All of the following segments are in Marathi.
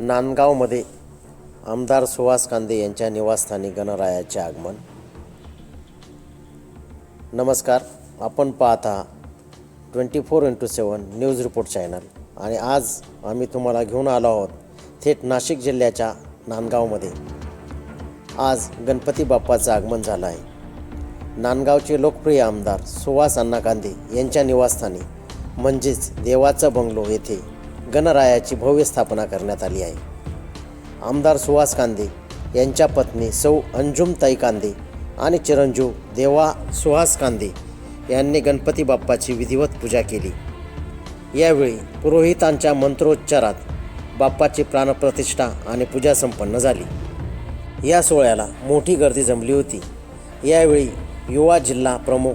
नांदगावमध्ये आमदार सुहास कांदे यांच्या निवासस्थानी गणरायाचे आगमन. नमस्कार आपण पाहता twenty four into seven news report channel. आणि आज आम्ही तुम्हाला घेऊन आलो आहोत थेट नाशिक जिल्ह्याच्या नांदगावमध्ये. आज गणपती बाप्पाचं आगमन झालं आहे. नांदगावचे लोकप्रिय आमदार सुहास अण्णा कांदे यांच्या निवासस्थानी म्हणजेच देवाचा बंगलो येथे गणरायाची भव्य स्थापना करण्यात आली आहे. आमदार सुहास कांदे यांच्या पत्नी सौ अंजुमताई कांदे आणि चिरंजीव देवा सुहास कांदे यांनी गणपती बाप्पाची विधिवत पूजा केली. यावेळी पुरोहितांच्या मंत्रोच्चारात बाप्पाची प्राणप्रतिष्ठा आणि पूजा संपन्न झाली. या सोहळ्याला मोठी गर्दी जमली होती. यावेळी युवा जिल्हा प्रमुख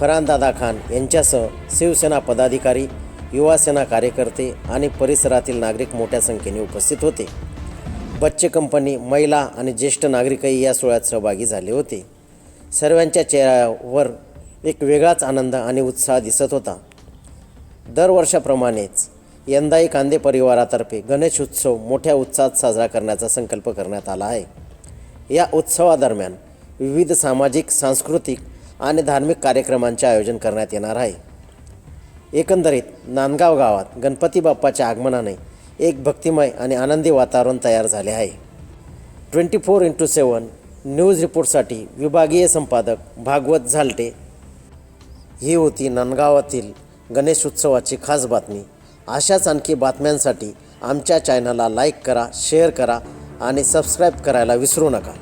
फरानदादा खान यांच्यासह शिवसेना पदाधिकारी युवासेना कार्यकर्ते आणि परिसरातील नागरिक मोठ्या संख्येने उपस्थित होते. बच्चे कंपनी महिला आणि ज्येष्ठ नागरिकही या सोहळ्यात सहभागी झाले होते. सर्वांच्या चेहऱ्यावर एक वेगळाच आनंद आणि उत्साह दिसत होता. दरवर्षाप्रमाणेच यंदाही कांदे परिवारातर्फे गणेश उत्सव मोठ्या उत्साहात साजरा करण्याचा संकल्प करण्यात आला आहे. या उत्सवादरम्यान विविध सामाजिक सांस्कृतिक आणि धार्मिक कार्यक्रमांचे आयोजन करण्यात येणार आहे. एकंदरीत नांदगाव गावात गणपती बाप्पाच्या आगमनाने एक भक्तिमय आणि आनंदी वातावरण तयार झाले आहे. Twenty four into seven news रिपोर्टसाठी विभागीय संपादक भागवत झालटे. ही होती नांदगावातील गणेश उत्सवाची खास बातमी. अशाच आणखी बातम्यांसाठी आमच्या चॅनलला लाईक करा शेअर करा आणि सबस्क्राईब करायला विसरू नका.